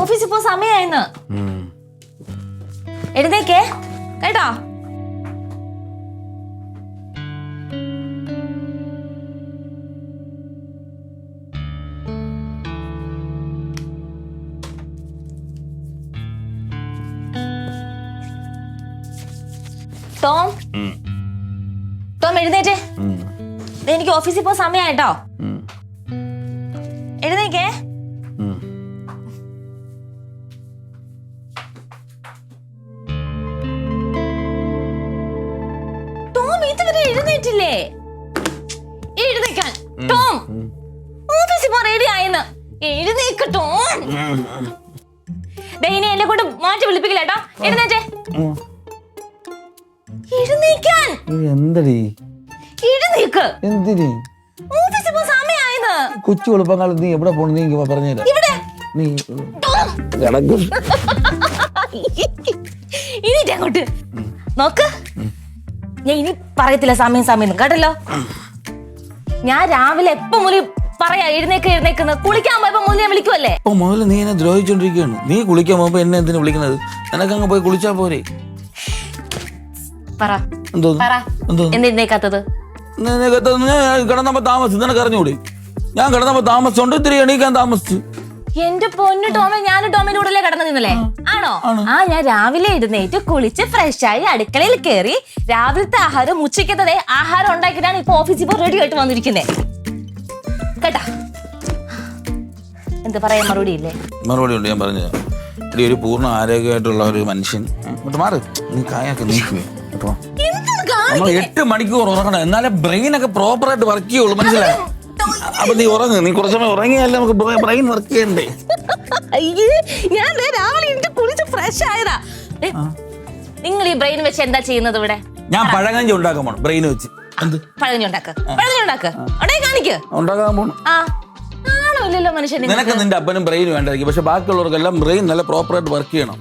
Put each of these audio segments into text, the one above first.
ഓഫീസിൽ പോ സമയായിന്ന്. എഴുന്നേക്കേ. കേട്ടോ? ടോം. ടോം എഴുന്നേറ്റേ. എനിക്ക് ഓഫീസിൽ പോ സമയമായിട്ടോ കൊച്ചു എളുപ്പകാലത്ത് നീ എവിടെ പോണു? നീ പറഞ്ഞുതരാം നീ കിടക്കും ഇനിട്ട് അങ്ങോട്ട്. നോക്ക്. ഞാൻ ഇനി പറയത്തില്ല സമയം സമയം കേട്ടല്ലോ? ഞാൻ രാവിലെ എപ്പോ മുതൽ പറയാ എഴുന്നേക്ക് എഴുന്നേക്കുന്ന കുളിക്കാൻ പോയപ്പോ മുതൽ ഞാൻ വിളിക്കുമല്ലേ അപ്പൊ മുതൽ നീ എന്നെ ദ്രോഹിച്ചോണ്ടിരിക്കുകയാണ്. നീ കുളിക്കാൻ പോകുമ്പോ എന്നെ എന്തിനു വിളിക്കുന്നത്? നിനക്കങ്ങ് പോയി കുളിച്ചാ പോരെ. പറ. എന്തോ എന്തോ എന്തെഴുന്നേക്കാത്തത് ഞാൻ കിടന്നപ്പോ താമസിച്ചു നിനക്ക് അറിഞ്ഞൂടെ ഞാൻ കിടന്നപ്പോ താമസിച്ചോണ്ട് ഇത്തിരി എണീക്കാൻ താമസിച്ചു. എന്റെ പൊന്നു ടോമ ഞാൻ ടോമിന്റെ കൂടെ കിടന്നു നിന്നല്ലേ ആണോ? ആ ഞാൻ രാവിലെ എഴുന്നേറ്റ് കുളിച്ച് ഫ്രഷ് ആയി അടുക്കളയിൽ കയറി രാവിലത്തെ ആഹാരം ഉച്ചയ്ക്കത്തെ ആഹാരം ഉണ്ടാക്കിയിട്ടാണ് ഇപ്പൊ ഓഫീസിൽ പോ റെഡി ആയിട്ട് വന്നിരിക്കുന്നത് കേട്ടാ? എന്ത് പറയാൻ മറുപടി ഇല്ലേ? മറുപടി ഉണ്ട് ഞാൻ പറഞ്ഞു ഇത്തിരി ഒരു പൂർണ ആരോഗ്യമായിട്ടുള്ള ഒരു മനുഷ്യൻ. മാറി. നീ കായൊക്കെ നീക്കുവേ. കേട്ടോ എന്ത് കാ- നമ്മൾ എട്ട് മണിക്കൂർ ഉറങ്ങണം. എന്നാലേ ബ്രെയിൻ ഒക്കെ പ്രോപ്പർ ആയിട്ട് വർക്ക് ചെയ്യുള്ളൂ മനസ്സിലായോ? അപ്പൊ നീ ഉറങ്ങ്. നീ കുറച്ച് സമയം ഉറങ്ങിയല്ലേ നമുക്ക് ബ്രെയിൻ വർക്ക് ചെയ്യണ്ടേ? അയ്യേ, ഞാൻ ദേ രാവിലെ എനിക്ക് കുളിച്ച് ഫ്രഷ് ആയതാ. ദേ, നിങ്ങൾ ഈ ബ്രെയിൻ വെച്ച് എന്താ ചെയ്യുന്നത് ഇവിടെ? ഞാൻ പഴകഞ്ചി ഉണ്ടാക്കാൻ പോണം ബ്രെയിൻ വെച്ച്. എന്ത്? പഴഞ്ഞു ഉണ്ടാക്ക്. പഴഞ്ഞു ഉണ്ടാക്ക്. അവിടെ കാണിക്ക്. ഉണ്ടാക്കാൻ പോണം. ആ. നാണമില്ലല്ലോ മനുഷ്യൻ നിനക്ക് നിന്റെ അപ്പനും ബ്രെയിൻ വേണ്ടായിരിക്കും. പക്ഷെ ബാക്കിയുള്ളവർക്കെല്ലാം ബ്രെയിൻ നല്ല പ്രോപ്പർ ആയിട്ട് വർക്ക് ചെയ്യണം.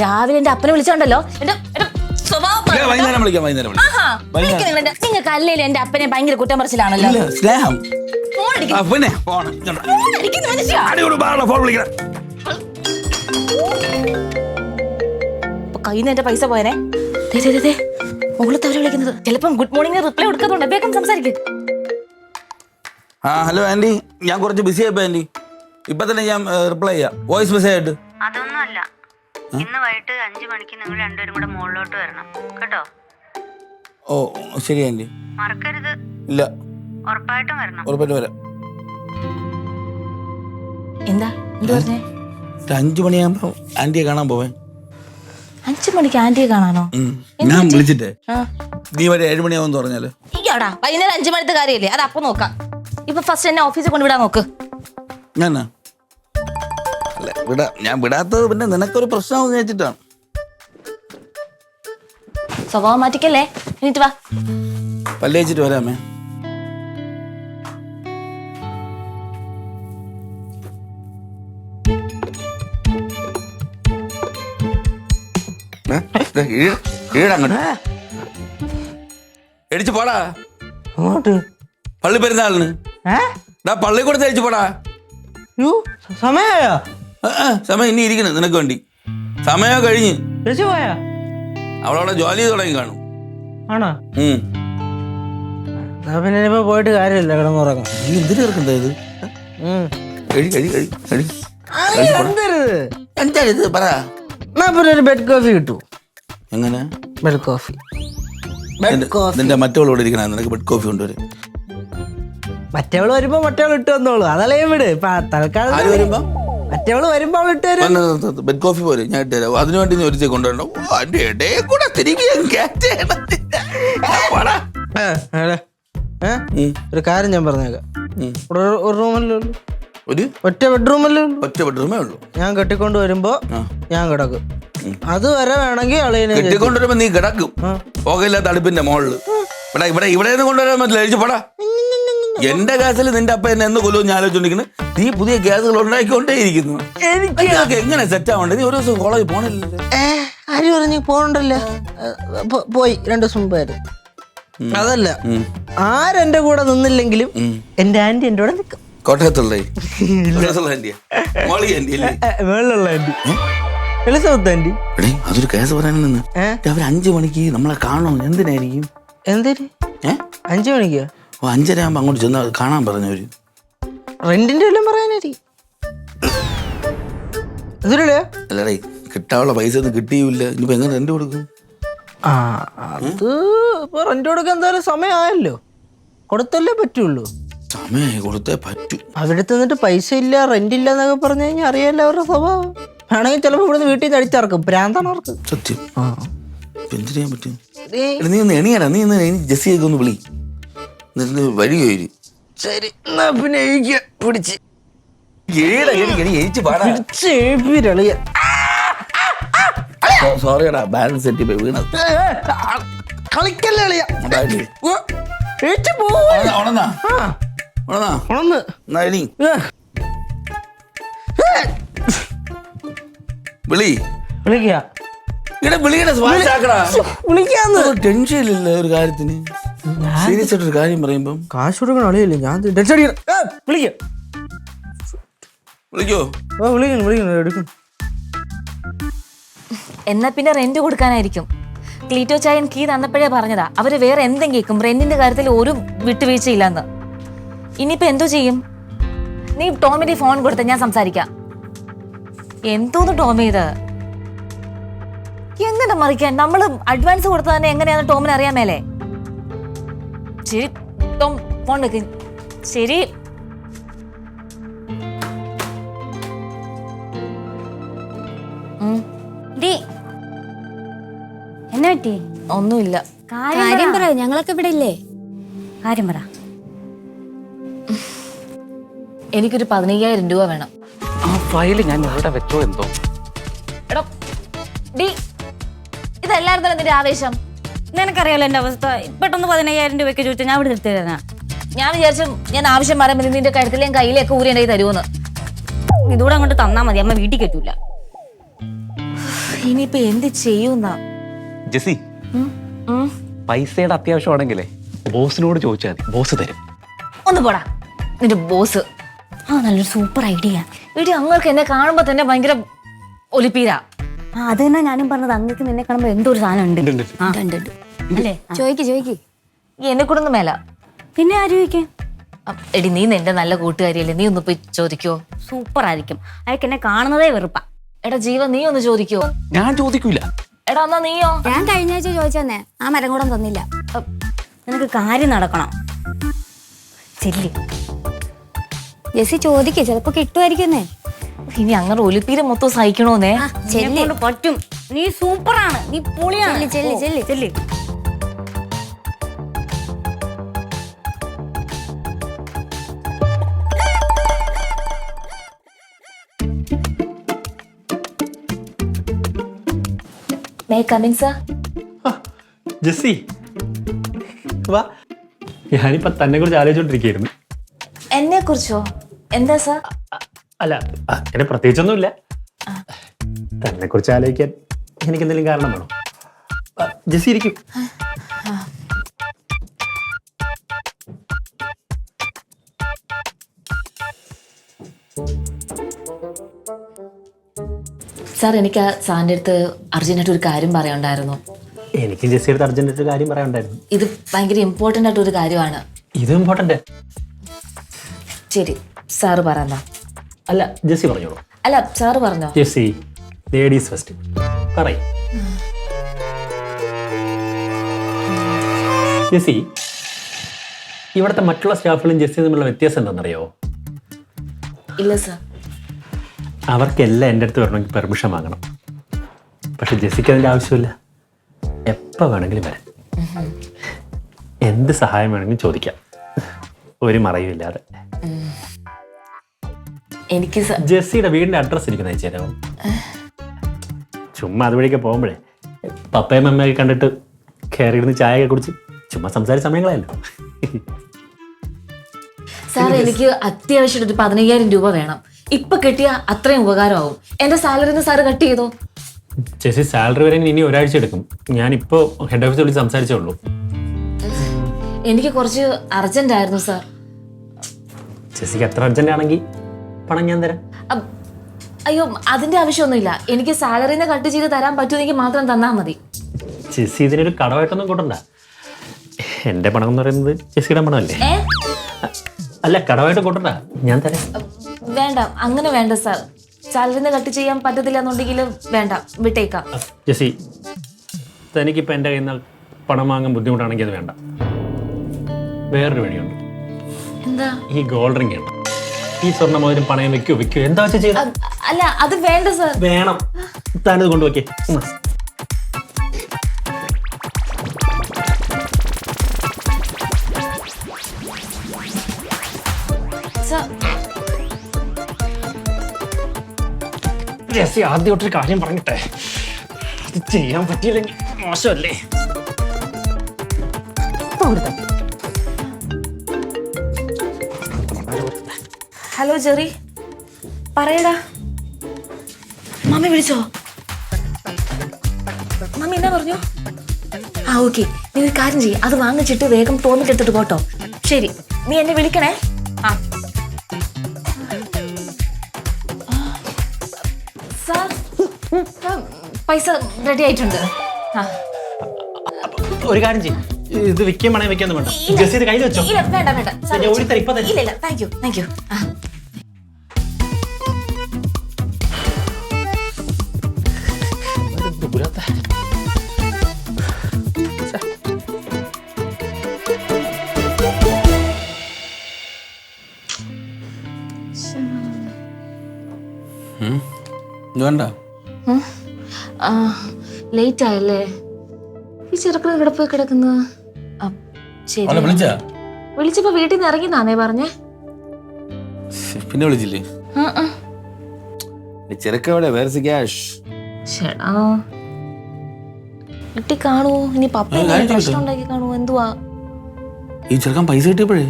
രാവിലെ എന്റെ അപ്പനെ വിളിച്ചോണ്ടല്ലോ. എന്റെ എന്റെ സ്വഭാവം വൈകുന്നേരം വിളിക്കാം വൈകുന്നേരം വിളിക്കാം. ആഹാ, നിങ്ങൾക്ക് അല്ലേലും എന്റെ അപ്പനെ ഭയങ്കര കുറ്റം പറച്ചിലാണല്ലോ. സ്നേഹം. പിന്നെ കയ്യിൽ നിന്ന് എന്റെ പൈസ പോയനെ. ദേ, ദേ, ദേ, ദേ. മുകളിൽ വിളിക്കുന്നത്. ചിലപ്പം ഗുഡ് മോർണിംഗ് റിപ്ലൈ കൊടുക്കുന്നുണ്ട് വേഗം സംസാരിക്കും. ആ ഹലോ ആന്റി. ഞാൻ കുറച്ച് ബിസി ആയിപ്പോ ആന്റി. ഇപ്പൊ തന്നെ ഞാൻ റിപ്ലൈ ചെയ്യാം. വോയിസ് മെസ്സേജ് ആയിട്ട്. അതൊന്നുമല്ല. ഇന്ന് വൈകിട്ട് അഞ്ചു മണിക്ക് നിങ്ങൾ രണ്ടുപേരും കൂടെ മുകളിലോട്ട് വരണം. കേട്ടോ? ഓ ശരി ആന്റി മറക്കരുത്. ഇല്ല. ഉറപ്പായിട്ടും വരണം. ഉറപ്പായിട്ട് വരാം. എന്താ? എന്ത് പറഞ്ഞേ? ഒരു അഞ്ചു മണിയാകുമ്പോ ആന്റിയെ കാണാൻ പോവേ. അഞ്ചു മണിക്ക് ആന്റിയെ കാണാനോ? ഉം. ഞാൻ വിളിച്ചിട്ടേ. ആ. നീ വരെ ഏഴ് മണിയാവും പറഞ്ഞാൽ. ഇയ്യോടാ വൈകുന്നേരം അഞ്ചു മണിത്തെ കാര്യമില്ലേ? അത് അപ്പൊ നോക്കാം. ഇപ്പൊ ഫസ്റ്റ് എന്നെ ഓഫീസിൽ കൊണ്ടുവിടാൻ നോക്ക്. ഞാനാ? അല്ല വിടാ. ഞാൻ വിടാത്തത് പിന്നെ നിനക്കൊരു പ്രശ്നം സ്വഭാവം മാറ്റിക്കല്ലേ? എന്നിട്ട് വാ. പല്ലേച്ചിട്ട് വരാമേ. എടിച്ചു പോടാ. അങ്ങോട്ട്. പള്ളി പെരുന്നാളിന്. പള്ളി കൂടെ തേച്ചു പോടാ. സമയമായോ സമയം ഇനി ഇരിക്കണം നിനക്ക് വേണ്ടി. സമയം കഴിഞ്ഞ്. അവളവിടെ ജോലി തുടങ്ങി കാണും. ആണോ? പിന്നെ ഇനിയിപ്പോ പോയിട്ട് കാര്യമില്ല കിടന്നുറങ്ങാം. നീ എന്തിനു ഇത്? ഉം. കഴി കഴി കഴി കഴി. അങ്ങനെ എന്തരുത് എന്താ ഇത് പറ. എന്നാ പിന്നെ ഒരു ബെഡ് കോഫി കിട്ടൂ. എങ്ങനെ? ബെഡ് കോഫി ബെഡ് കോഫി നിന്റെ മറ്റവളോട് ഇരിക്കണ നിനക്ക് ബെഡ് കോഫി കൊണ്ടുവരും മറ്റവൾ വരുമ്പോ മറ്റവൾ ഇട്ട് വന്നോളൂ. അതല്ലേ വിട് ഇപ്പൊ തൽക്കാലം ആര് വരുമ്പോ? മറ്റവൾ വരുമ്പോൾ അവൾ ഇട്ട് തരും. ബെഡ് കോഫി പോരെ. ഞാൻ ഇട്ടുതരാം അതിനു വേണ്ടി നീ ഒരുത്തി കൊണ്ടുവരണം? അതിന്റെ ഇടയിൽ കൂടെ തിരികെ ഒരു കാര്യം ഞാൻ പറഞ്ഞേക്കാം. ഇവിടെ ഒരു- ഒരു റൂമല്ലേ ഉള്ളൂ? ഒരു? ഒറ്റ ബെഡ്റൂമല്ലേ ഉള്ളൂ? ഒറ്റ ബെഡ്റൂമേ ഉള്ളൂ. ഞാൻ കെട്ടിക്കൊണ്ട് വരുമ്പോ ഞാൻ കിടക്കും. അതുവരെ വേണമെങ്കിൽ അളിയനെ കെട്ടിക്കൊണ്ടുവരുമ്പോ നീ കിടക്കും. തടുപ്പിന്റെ അടുപ്പിന്റെ മുകളിൽ ഇവിടെ ഇവിടെ ഇവിടെ നിന്ന് കൊണ്ടുവരാൻ പറ്റില്ല. കഴിച്ചു പോടാ. എന്റെ ഗ്യാസിൽ നിന്റെ അപ്പ എന്നെ എന്ന് കൊല്ലുമെന്ന് ഞാൻ ആലോചിച്ചോണ്ടിരിക്കുന്നു. നീ പുതിയ ഗ്യാസുകൾ ഉണ്ടാക്കിക്കൊണ്ടേ ഇരിക്കുന്നു എനിക്ക് എങ്ങനെ സെറ്റ് ആവണ്ടേ? നീ ഒരു ദിവസം കോളേജിൽ പോണില്ലല്ലോ. ഏ ആര് പറഞ്ഞു പോണ്ടല്ലോ പോയി രണ്ടു ദിവസം മുമ്പായിരുന്നു അതല്ല. ആരെന്റെ കൂടെ നിന്നില്ലെങ്കിലും എന്റെ ആന്റി എന്റെ കൂടെ നിൽക്കും കോട്ടയത്തുള്ളേ? ആന്റി എലിസബത്ത് അതൊരു കേസ് അഞ്ചു മണിക്ക് നമ്മളെ കാണണം. എന്തിനായിരിക്കും? എന്തിന്? അഞ്ചു മണിക്കോ? ഓ അഞ്ചര അങ്ങോട്ട് ചെന്ന് കാണാൻ പറഞ്ഞു അവർ. റെന്റിന്റെ എല്ലാം പറയാനായിരിക്കും. അല്ലടേ കിട്ടാനുള്ള പൈസ ഒന്നും കിട്ടിയില്ല. ഇനിയിപ്പോ എങ്ങനെ റെന്റ് കൊടുക്കും? ആ അത് ഇപ്പൊ റെന്റ് കൊടുക്കാൻ എന്തായാലും സമയമായല്ലോ. കൊടുത്തല്ലേ പറ്റുള്ളൂ. സമയമായി കൊടുത്തേ പറ്റൂ. അവിടെ നിന്നിട്ട് പൈസ ഇല്ല റെന്റ് ഇല്ല എന്നൊക്കെ പറഞ്ഞു കഴിഞ്ഞാൽ അറിയാലോ അവരുടെ സ്വഭാവം. വേണമെങ്കിൽ ചിലപ്പോൾ ഇവിടുന്ന് വീട്ടിൽ നിന്ന് അടിച്ചിറക്കും. ഭ്രാന്താണ് അവർക്ക്. സത്യം. ആ. ഇപ്പൊ എന്ത് ചെയ്യാൻ പറ്റും? എടാ, നീ ഒന്ന് എണിയടാ. നീ ഒന്ന് ജെസ്സിയൊക്കെ ഒന്ന് വിളി. എന്നിട്ട് വഴി കയറി ശരി എന്നാ പിന്നെ എനിക്ക് പിടിച്ച്. സോറിയടാ ബാലൻസ് സെറ്റ് പോയി വീണത്. കളിക്കല്ലേ അളിയ? എഴുച്ച് പോവാ. ഉണന്നാ, ഉണന്നാ ഉണന്നാ എന്നാ എണീ. വിളി. വിളിക്കുക ഇവിടെ വിളിയുടെ സ്വാശാക്കടാ വിളിക്കാന്ന്. ടെൻഷൻ ഇല്ലല്ലോ ഒരു കാര്യത്തിന്. സീരിയസ് ആയിട്ടൊരു കാര്യം പറയുമ്പം കാശ് കൊടുക്കണ അളിയല്ലേ ഞാൻ ടെൻഷൻ അടിക്കണം. ഏ, വിളിക്ക. വിളിക്കോ? ഓ വിളിക്കണം വിളിക്കണം എന്നാ പിന്നെ റെന്റ് കൊടുക്കാനായിരിക്കും. ക്ലീറ്റോ ചായൻ കീ തന്നപ്പോഴേ പറഞ്ഞതാ അവർ വേറെ എന്തെങ്കിലും റെന്റിന്റെ കാര്യത്തിൽ ഒരു വിട്ടുവീഴ്ച വിട്ടുവീഴ്ചയില്ലെന്ന്. ഇനിയിപ്പോ എന്തോ ചെയ്യും? നീ ടോമിന്റെ ഫോൺ കൊടുത്ത ഞാൻ സംസാരിക്കാം. എന്തോന്ന് ടോമി ഇത്? എങ്ങനെ മറിക്കാൻ? നമ്മൾ അഡ്വാൻസ് കൊടുത്തതന്നെ എങ്ങനെയാന്ന് ടോമിന് അറിയാൻ മേലേ. ശരി ഉം, ഡി. എന്നാ പറ്റി? ഒന്നുമില്ല. കാര്യം പറ. ഞങ്ങളൊക്കെ ഇവിടെ ഇല്ലേ? കാര്യം പറ. എനിക്കൊരു പതിനയ്യായിരം രൂപ വേണം. ആ ഫയൽ ഞാൻ എവിടെ വെച്ചോ എന്തോ. എടോ ഡി. ഇതല്ലായിരുന്നല്ലോ നിന്റെ ആവേശം? നിനക്കറിയാലോ എന്റെ അവസ്ഥ? പെട്ടെന്ന് പതിനയ്യായിരം രൂപയ്ക്ക് ചോദിച്ചാൽ ഞാൻ ഇവിടെ എടുത്തു തരാ ഞാൻ വിചാരിച്ചു ഞാൻ ആവശ്യം പറയുമ്പോൾ നിന്റെ കഴുത്തിലേയും കയ്യിലേക്ക് ഊരി കയ്യിൽ തരുമെന്ന് ഇതൂടെ അങ്ങോട്ട് തന്നാ മതി അമ്മ വീട്ടിൽ കെട്ടൂല ഇനിയിപ്പോ എന്ത് ചെയ്യൂന്ന? ജെസി പൈസയുടെ അത്യാവശ്യമാണെങ്കിലേ ബോസിനോട് ചോദിച്ചാൽ മതി. ബോസ് തരും. ഒന്ന് പോടാ നിന്റെ ബോസ്. ആ നല്ലൊരു സൂപ്പർ ഐഡിയ. ഇടി അങ്ങനെ എന്നെ കാണുമ്പോ തന്നെ ഭയങ്കര ഒലിപ്പീര. ആ അത് തന്നെ ഞാനും പറഞ്ഞത്. അങ്ങക്ക് നിന്നെ കാണുമ്പോ എന്തോ ഒരു സാധനം ഉണ്ട്. ആ, അല്ലേ? ചോദിക്ക് ചോദിക്ക് എന്നെ കൂടൊന്നും മേല. പിന്നെ അ- എടി നീ നിന്റെ നല്ല കൂട്ടുകാരിയല്ലേ. നീ ഒന്ന് പോയി ചോദിക്കോ. സൂപ്പർ ആയിരിക്കും. അയാൾക്ക് എന്നെ കാണുന്നതേ വെറുപ്പാ. എടാ ജീവ നീ ഒന്ന് ചോദിക്കോ. ഞാൻ ചോദിക്കൂല. എടാ എന്നാ നീയോ? ഞാൻ കഴിഞ്ഞ ആഴ്ച ചോദിച്ചെന്നേ ആ മരം കൂടെ തന്നില്ല. നിനക്ക് കാര്യം നടക്കണം. ചെല്ലി. ജെസ്സി ചോദിക്കേ ചിലപ്പോ കിട്ടുമായിരിക്കുന്നേ ഇനി അങ്ങനെ ഒലിപ്പീര് മൊത്തം സഹിക്കണോന്നേ? ചെല്ലി. കൊണ്ട് പറ്റും. നീ സൂപ്പറാണ്. നീ പൊളിയാണ്. ചെല്ലി, ചെല്ലി, ഓ, ചെല്ലി. May coming sir Jessy. വാ. ഞാനിപ്പോ തന്നെ കുറിച്ച് ആലോചിച്ചോണ്ടിരിക്കുന്നു എന്നെ കുറിച്ചോ എന്താ സർ അല്ല അങ്ങനെ പ്രത്യേകിച്ചൊന്നുമില്ല. തന്നെ കുറിച്ച് ആലോചിക്കാൻ എനിക്ക് എന്തെങ്കിലും കാരണം വേണോ? ജെസ്സി ഇരിക്കും. സാർ എനിക്ക് ആ സാറിന്റെ അടുത്ത് അർജന്റായിട്ട് ഒരു കാര്യം പറയാനുണ്ടായിരുന്നു. എനിക്ക് ജെസ്സി അടുത്ത് അർജന്റ് ഒരു കാര്യം പറയാനുണ്ടായിരുന്നു. ഇത് ഭയങ്കര ഇമ്പോർട്ടന്റ് ആയിട്ട് ഒരു കാര്യമാണ്. ഇത് ഇമ്പോർട്ടന്റ് ശരി സാറ് പറഞ്ഞ അല്ല ജെസ്സി പറഞ്ഞോളൂ. അല്ല സാറ് പറഞ്ഞോ? Jessy ladies first. പറയും. ജെസ്സി ഇവിടുത്തെ മറ്റുള്ള സ്റ്റാഫുകളും ജെസ്സിയും തമ്മിലുള്ള വ്യത്യാസം എന്താണെന്നറിയോ? ഇല്ല സാർ. അവർക്കെല്ലാം എന്റെ അടുത്ത് വരണമെങ്കിൽ പെർമിഷൻ വാങ്ങണം. പക്ഷെ ജെസ്സിക്ക് അതിന്റെ ആവശ്യമില്ല. എപ്പോൾ വേണമെങ്കിലും വരാം. എന്ത് സഹായം വേണമെങ്കിലും ചോദിക്കാം. ഒരു മറയുമില്ലാതെ. എനിക്ക് സ- ജെസ്സിയുടെ വീടിന്റെ അഡ്രസ് ഇരിക്കുന്ന അയച്ചു തരാമോ? ചുമ്മാ അതുവഴിയൊക്കെ പോകുമ്പോഴേ. പപ്പയും അമ്മയൊക്കെ കണ്ടിട്ട് കയറി ഇരുന്ന് ചായയൊക്കെ കുടിച്ച് ചുമ്മാ സംസാരിച്ച സമയങ്ങളായല്ലോ. സാർ എനിക്ക് അത്യാവശ്യം ഒരു പതിനയ്യായിരം രൂപ വേണം. ഇപ്പൊ കിട്ടിയ അത്രയും ഉപകാരമാവും. എന്റെ സാലറിന്ന് സാറ് കട്ട് ചെയ്തോ? ചേച്ചി സാലറി വരെ ഇനി ഒരാഴ്ച എടുക്കും. ഞാൻ ഞാനിപ്പോൾ ഹെഡ് ഓഫീസിൽ വിളിച്ച് സംസാരിച്ചേ ഉള്ളൂ. എനിക്ക് കുറച്ച് അർജന്റ് ആയിരുന്നു സാർ. ചേച്ചിക്ക് അത്ര അർജന്റ് ആണെങ്കിൽ പണം ഞാൻ തരാം. അയ്യോ അതിന്റെ ആവശ്യമൊന്നുമില്ല. എനിക്ക് സാലറിന്ന് കട്ട് ചെയ്ത് തരാൻ പറ്റുമെങ്കിൽ മാത്രം തന്നാ മതി. ജെസ്സി ഇതിനൊരു കടമായിട്ടൊന്നും കൂട്ടണ്ട. എന്റെ പണം എന്ന് പറയുന്നത് ജെസ്സിയുടെ പണമല്ലേ? ഏ? അല്ല കടമായിട്ട് കൂട്ടണ്ട. ഞാൻ തരാം. വേണ്ട അങ്ങനെ വേണ്ട സാർ. സാലറിന്ന് കട്ട് ചെയ്യാൻ പറ്റത്തില്ല എന്നുണ്ടെങ്കിൽ വേണ്ട വിട്ടേക്കാം. ജെസ്സി തനിക്കിപ്പോൾ എന്റെ കയ്യിൽ നിന്ന് പണം വാങ്ങാൻ ബുദ്ധിമുട്ടാണെങ്കിൽ അത് വേണ്ട. വേറൊരു വഴിയുണ്ട്. എന്താ? ഈ ഗോൾഡ് റിംഗ് ഉണ്ട്. ഈ സ്വർണ മോതിരം പണയം വെക്കോ വെക്കോ. എന്താ വെച്ചാൽ ചെയ്ത അ- അല്ല അത് വേണ്ട സർ. വേണം. താനത് കൊണ്ടുവയ്ക്കേ സാർ. ജെസ്സി ആദ്യമായിട്ടൊരു കാര്യം പറഞ്ഞിട്ടെ. അത് ചെയ്യാൻ പറ്റിയില്ലെങ്കിൽ മോശമല്ലേ? ഹലോ ജെറി പറയടാ. മമ്മി വിളിച്ചോ? മമ്മി എന്നാ പറഞ്ഞു? ആ ഓക്കെ. നീ ഒരു കാര്യം ചെയ്യ്. അത് വാങ്ങിച്ചിട്ട് വേഗം തോന്നിട്ടെടുത്തിട്ട് പോട്ടോ. ശരി. നീ എന്നെ വിളിക്കണേ. ആ. സാർ പൈസ റെഡി ആയിട്ടുണ്ട്. ആ. ഒരു കാര്യം ചെയ്യും. ഇത് വെക്കാൻ പണയം വെക്കാൻ വേണ്ട. ജസ്റ്റ് ഇത് കയ്യിൽ വെച്ചോ? ഇല്ല വേണ്ട വേണ്ട. സാർ ഓടി ഇപ്പൊ. ഇല്ല ഇല്ല. താങ്ക് യു താങ്ക് യു ആ. വേണ്ട. ലേറ്റ് ആയല്ലേ? ഈ ചെറുക്കൻ ഇവിടെ പോയി കിടക്കുന്നു? ആ, ശരി. അവളെ വിളിച്ചാ? വിളിച്ചപ്പോ വീട്ടിൽ നിന്ന് ഇറങ്ങിന്നാന്നേ പറഞ്ഞേ. പിന്നെ വിളിച്ചില്ലേ. ചെറുക്കവിടെ വേറെ ക്യാഷ് ഇനി പപ്പ പ്രശ്നം. ഉണ്ടാക്കി എന്തുവാ? ഈ ചെറുക്കൻ പൈസ കിട്ടിയപ്പോഴേ?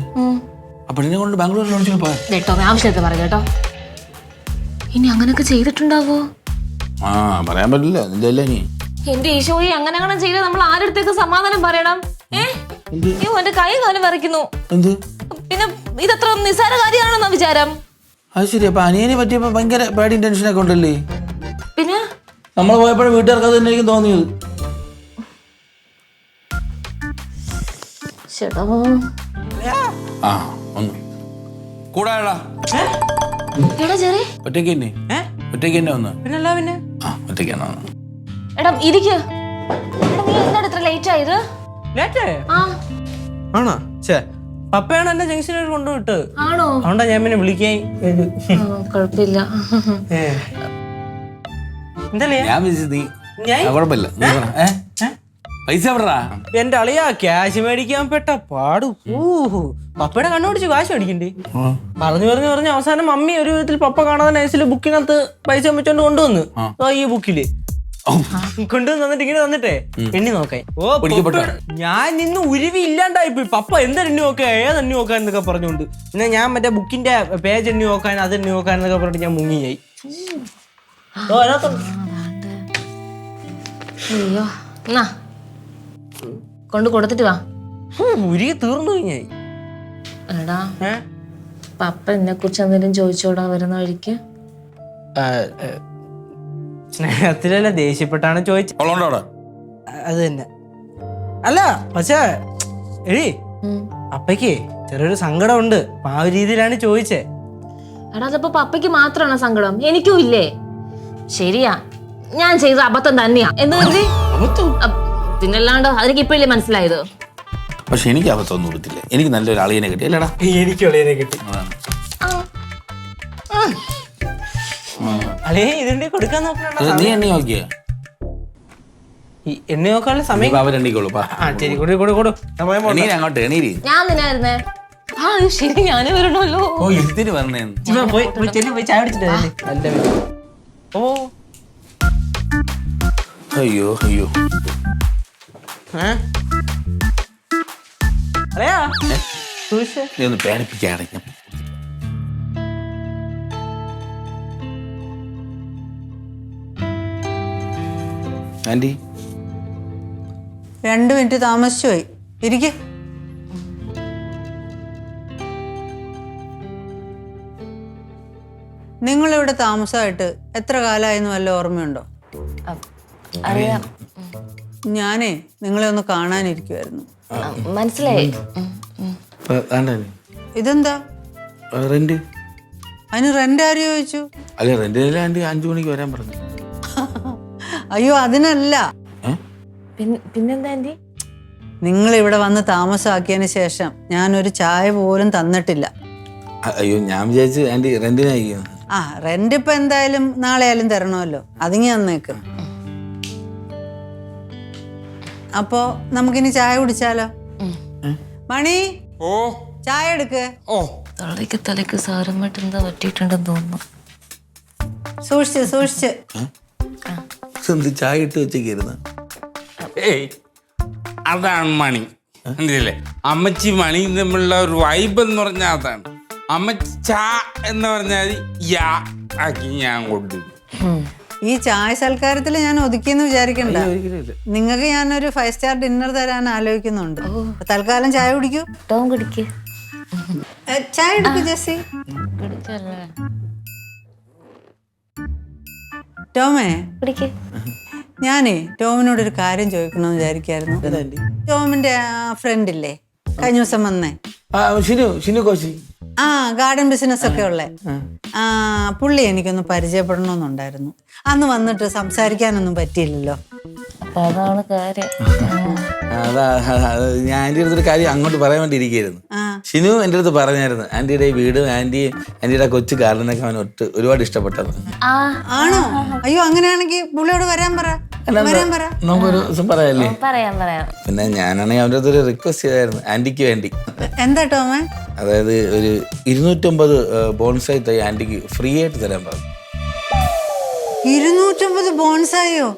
പെണ്ണിനെ കൊണ്ട് ബാംഗ്ലൂരിൽ വിളിച്ചു പറയാം കേട്ടോ ആവശ്യത്തെ പറഞ്ഞു കേട്ടോ. ഇനി അങ്ങനൊക്കെ ചെയ്തിട്ടുണ്ടാവോ? ആ പറയാൻ പറ്റില്ല. എന്റെ ഈശോ നീ എന്റെ ഈശോയെ അങ്ങനെ അങ്ങനെ ചെയ്ത് നമ്മൾ ആരടുത്തേക്ക് സമാധാനം പറയണം? ഏഹ് എന്റെ കൈ കാലം വരയ്ക്കുന്നു. എന്ത്? പിന്നെ ഇതത്ര നിസ്സാര കാര്യമാണെന്നാ വിചാരം? അത് ശരി അപ്പൊ അനിയനെ പറ്റിയപ്പോ ഭയങ്കര പേടിയും ടെൻഷനൊക്കെ ഉണ്ടല്ലേ? പിന്നെ? നമ്മൾ പോയപ്പോഴും വീട്ടുകാർക്ക് അത് തന്നെ എനിക്ക് തോന്നിയത്. ചേട്ടാ ആ ഒന്ന്. കൂടാടാ എടാ ചെറിയ. ഒറ്റയ്ക്ക് തന്നെ ഒറ്റയ്ക്ക് തന്നെ ഒന്ന്. പിന്നല്ല പിന്നെ? ആ ഒറ്റയ്ക്ക് തന്നെ വന്നു എടാ ഇരിക്ക്. എടാ, നീ എന്താണ് ഇത്ര ലേറ്റ് ആയത്? ലേറ്റ് ആ. ആണോ? ചേ പപ്പയാണ് എന്നെ ജംഗ്ഷനിൽ കൊണ്ടുവിട്ട്. ആണോ? അതുകൊണ്ടാ ഞാൻ പിന്നെ വിളിക്കാൻ കുഴപ്പമില്ല. എന്തല്ലേ ഞാൻ വിളിച്ചത് നീ ഞാൻ? കുഴപ്പമില്ല. ഏ? പൈസ എവിടാ എന്റെ അളിയാ ക്യാഷ് മേടിക്കാൻ പെട്ട പാടു. ഊഹു. പപ്പയുടെ കണ്ണുപിടിച്ച് കാശ് മേടിക്കണ്ടേ. പറഞ്ഞു പറഞ്ഞു പറഞ്ഞു അവസാനം മമ്മി ഒരു വിധത്തിൽ പപ്പ കാണാതെ നൈസിൽ ബുക്കിനകത്ത് പൈസ വെച്ചോണ്ട് കൊണ്ടുവന്നു. ആ. ഈ ബുക്കിൽ. കൊണ്ടുവന്ന് തന്നിട്ട് ഇങ്ങനെ തന്നിട്ടേ. എണ്ണി നോക്കാൻ. ഓ പിടിക്കപ്പെട്ടോ? ഞാൻ നിന്ന് ഉരുവി ഇല്ലാണ്ടായി പോയി. പപ്പ എന്തെണ്ണി നോക്കാൻ ഏതെണ്ണി നോക്കാൻ എന്നൊക്കെ പറഞ്ഞുകൊണ്ട്. പിന്നെ ഞാൻ മറ്റേ ബുക്കിന്റെ പേജ് എണ്ണി നോക്കാൻ അത് എണ്ണി നോക്കാൻ എന്നൊക്കെ പറഞ്ഞിട്ട് ഞാൻ മുങ്ങിയായി ഓ അയ്യോ. എന്നാ കൊണ്ട് കൊടുത്തിട്ട് വാ. ഉരുകി തീർന്നു കഴിഞ്ഞായി എടാ പപ്പ എന്നെ കുറിച്ച് എന്തെങ്കിലും ചോദിച്ചോടാ വരുന്ന വഴിക്ക്? സ്നേഹത്തിലല്ല ദേഷ്യപ്പെട്ടാണ് ചോദിച്ചത്? അത് തന്നെ. അല്ല പക്ഷേ എഴി. അപ്പയ്ക്ക് ചെറിയൊരു സങ്കടമുണ്ട്. ഉണ്ട് ആ ഒരു രീതിയിലാണ് ചോദിച്ചേ. എടാ അതപ്പോ പപ്പയ്ക്ക് മാത്രമാണ് സങ്കടം? എനിക്കും ഇല്ലേ ശരിയാ. ഞാൻ ചെയ്ത അബദ്ധം തന്നെയാ. എന്ത് കരുതി? പിന്നല്ലാണ്ട് അതെനിക്ക് ഇപ്പോഴല്ലേ മനസ്സിലായത്? പക്ഷെ എനിക്ക് അബദ്ധമൊന്നും കൊടുത്തില്ല എനിക്ക് നല്ലൊരു അളിയനെ കിട്ടി അല്ലടാ? എനിക്ക് അളിയനെ കിട്ടി. അതാണ്. അളിയെ ഇതിന്റെ കൊടുക്കാൻ നോക്കണ? ഇത് നീ എണ്ണി നോക്കിയ? എണ്ണ നോക്കാനുള്ള സമയം? അവരെണ്ണിക്കോളൂ പാ. ആ ശരി കൊടു കൊടു കൊടു. സമയം പോട്ടെ. എണീര് അങ്ങോട്ട് എണീരി ഞാൻ നിന്നായിരുന്നേ. ആ അത് ശരി ഞാനും വരണമല്ലോ ഓ എന്തിന് പറഞ്ഞേന്ന് ഇപ്പൊ പോയി പോയി ചെല്ലു പോയി ചായ പിടിച്ചിട്ട് വരല്ലേ? നല്ല വരും. ഓ. അയ്യോ അയ്യോ. നീ ഒന്ന് പേടിപ്പിക്കാടെ ഞാൻ ആന്റി. രണ്ട് മിനിറ്റ് താമസിച്ചു പോയി. ഇരിക്കെ. നിങ്ങളിവിടെ താമസമായിട്ട് എത്ര കാലമായിരുന്നു വല്ല ഓർമ്മയുണ്ടോ? അറിയാം. ഞാനേ നിങ്ങളെ ഒന്ന് കാണാനിരിക്കുമായിരുന്നു ആ, മനസ്സിലായി. ഇതെന്താ? റെന്റ് അതിന് റെന്റ് ആര് ചോദിച്ചു? അല്ല റെന്റ് അഞ്ചു മണിക്ക് വരാൻ പറഞ്ഞു. അയ്യോ അതിനല്ല. പിന്നെന്താ ആന്റി നിങ്ങൾ ഇവിടെ വന്ന് താമസമാക്കിയതിന് ശേഷം ഞാൻ ഒരു ചായ പോലും തന്നിട്ടില്ല. അയ്യോ ഞാൻ വിചാരിച്ചു റെന്റിനായിരിക്കും ആ റെന്റ് ഇപ്പൊ എന്തായാലും നാളെ ആയാലും തരണമല്ലോ. അതിങ്ങി തന്നേക്ക്. അപ്പോ നമുക്കിനി ചായ കുടിച്ചാലോ? മണി ഓ. ചായ എടുക്ക്. ഓ. തലയ്ക്ക് തലയ്ക്ക് സാരമായിട്ട് എന്താ പറ്റിയിട്ടുണ്ടെന്ന് തോന്നുന്നു. സൂക്ഷിച്ച് സൂക്ഷിച്ച്. എന്ത് ചായ ഇട്ട് ഏയ് അതാണ് മണി. മനസ്സിലല്ലേ അമ്മച്ചി മണി തമ്മിലുള്ള ഒരു വൈബ് എന്ന് പറഞ്ഞാൽ അതാണ്. അമ്മച്ചി ചാ എന്ന് പറഞ്ഞാൽ യാ ആക്കി ഞാൻ കൊണ്ടുവരും ഈ ചായ സൽക്കാരത്തിൽ ഞാൻ ഒതുക്കിയെന്ന് വിചാരിക്കണ്ട. നിങ്ങൾക്ക് ഒരു ഫൈവ് സ്റ്റാർ ഡിന്നർ തരാൻ ആലോചിക്കുന്നുണ്ട്. തൽക്കാലം ചായ കുടിക്കൂ. ടോം കുടിക്കൂ. ചായ എടുക്കൂ ജെസ്സി. ടോമേ. ഞാനേ ടോമിനോട് ഒരു കാര്യം ചോദിക്കണമെന്ന് വിചാരിക്കായിരുന്നു. ടോമിന്റെ ഫ്രണ്ട് ഇല്ലേ? കഴിഞ്ഞ ദിവസം വന്നേ. ഷിനു ഷിനു കോശി. ആ ഗാർഡൻ ബിസിനസ് ഒക്കെ ഉള്ളേ. ആ. പുള്ളി എനിക്കൊന്ന് പരിചയപ്പെടണമെന്നുണ്ടായിരുന്നു അന്ന് വന്നിട്ട് സംസാരിക്കാനൊന്നും പറ്റിയില്ലല്ലോ. അതാണ് കാര്യം. അതാ ഞാൻ അടുത്തൊരു കാര്യം അങ്ങോട്ട് പറയാൻ വേണ്ടി ഇരിക്കുകയായിരുന്നു. ഷിനു എന്റെ അടുത്ത് പറഞ്ഞായിരുന്നു ആന്റിയുടെ ഈ വീടും ആന്റി ആന്റിയുടെ കൊച്ചു ഗാർഡനൊക്കെ അവൻ ഒട്ട് ഒരുപാട് ഇഷ്ടപ്പെട്ടത്. ആ. ആണോ? അയ്യോ അങ്ങനെയാണെങ്കിൽ പുള്ളിയോട് വരാൻ പറ. നമുക്കൊരു ദിവസം പറയാല്ലേ? പറയാം പറയാം. പിന്നെ ഞാനാണെങ്കിൽ അവന്റെ അടുത്ത് ഒരു റിക്വസ്റ്റ് ചെയ്തായിരുന്നു ആന്റിക്ക് വേണ്ടി. എന്താ ടോമേ? അതായത് ഒരു ഇരുന്നൂറ്റമ്പത് ബോൺസായി തൈ ആന്റിക്ക് ഫ്രീ ആയിട്ട് തരാൻ പറഞ്ഞു. ഇരുന്നൂറ്റമ്പത് ബോൺസായോ?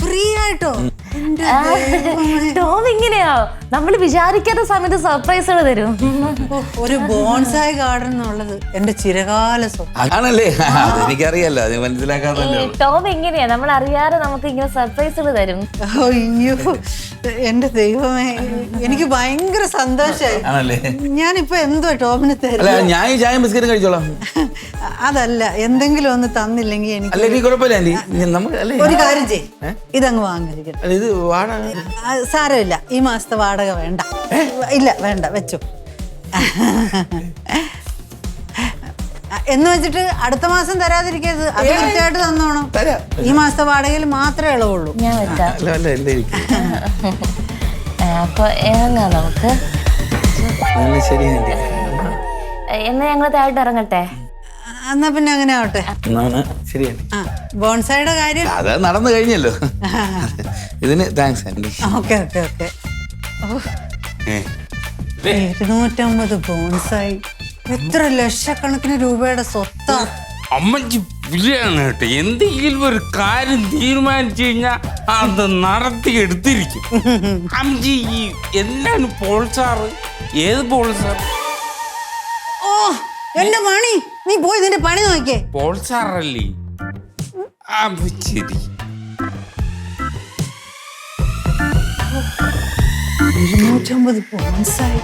ഫ്രീ ആയിട്ടോ. ടോം ഇങ്ങനെയാ? നമ്മൾ വിചാരിക്കാത്ത സമയത്ത് സർപ്രൈസുകൾ തരും. ഒരു ബോൺസായി ഗാർഡൻ എന്നുള്ളത് എന്റെ ചിരകാല സ്വപ്നം. അതാണല്ലേ അതെനിക്കറിയാലോ അത് മനസ്സിലാക്കാന്നല്ലേ ഈ ടോം എങ്ങനെയാ? നമ്മൾ അറിയാതെ നമുക്ക് ഇങ്ങനെ സർപ്രൈസുകൾ തരും അയ്യോ എന്റെ ദൈവമേ എനിക്ക് ഭയങ്കര സന്തോഷായി. ആണല്ലേ? ഞാനിപ്പോ എന്തോ ടോമിന് അല്ല തരും ഞാൻ ഈ ചായ ബിസ്ക്കറ്റ് കഴിച്ചോളാം. അതല്ല എന്തെങ്കിലും ഒന്ന് തന്നില്ലെങ്കിൽ എനിക്ക് ഒരു കാര്യം ചെയ്യ്. ഇതങ്ങ് അല്ല, ഇത് വാടക? ആ, സാരമില്ല. ഈ മാസത്തെ വാടക വേണ്ട. ഇല്ല വേണ്ട വെച്ചു. എന്ന് വെച്ചിട്ട് അടുത്ത മാസം തരാതിരിക്കരുത്. അത് കൃത്യമായിട്ട് തന്നോണം. തരാം. ഈ മാസത്തെ വാടകയിൽ മാത്രമേ ഇളവുള്ളൂ. ഞാൻ വെച്ചാ അല്ല അല്ല എന്റെ ഇരിക്കും. ആ, അപ്പൊ ഇറങ്ങാം നമുക്ക്. നല്ല ശരി ആന്റി എന്നാ ഞങ്ങൾ താഴോട്ട് ഇറങ്ങട്ടെ? എന്നാ പിന്നെ അങ്ങനെ ആവട്ടെ. എന്നാണ് ആ ബോൺസായുടെ കാര്യം? അത് നടന്നു കഴിഞ്ഞല്ലോ. ഇതിന് താങ്ക്സ് ഓക്കെ ഓക്കെ ഓക്കെ. ഇരുന്നൂറ്റമ്പത് ബോൺസായി. എത്ര ലക്ഷക്കണക്കിന് രൂപയുടെ സ്വത്താ. അമ്മച്ചി പുലിയാണ് കേട്ടോ. എന്തെങ്കിലും ഒരു കാര്യം തീരുമാനിച്ചു കഴിഞ്ഞാൽ അത് നടത്തി എടുത്തിരിക്കും. അമ്മച്ചി ഈ എന്താണ് പോൾസാറ് ഏത് പോൾസാറ് എന്റെ മണി നീ പോയി നിന്റെ പണി നോക്കിയേ പോൾസാറല്ലേ ആ ശരി. ഇരുന്നൂറ്റമ്പത് ബോൺസായി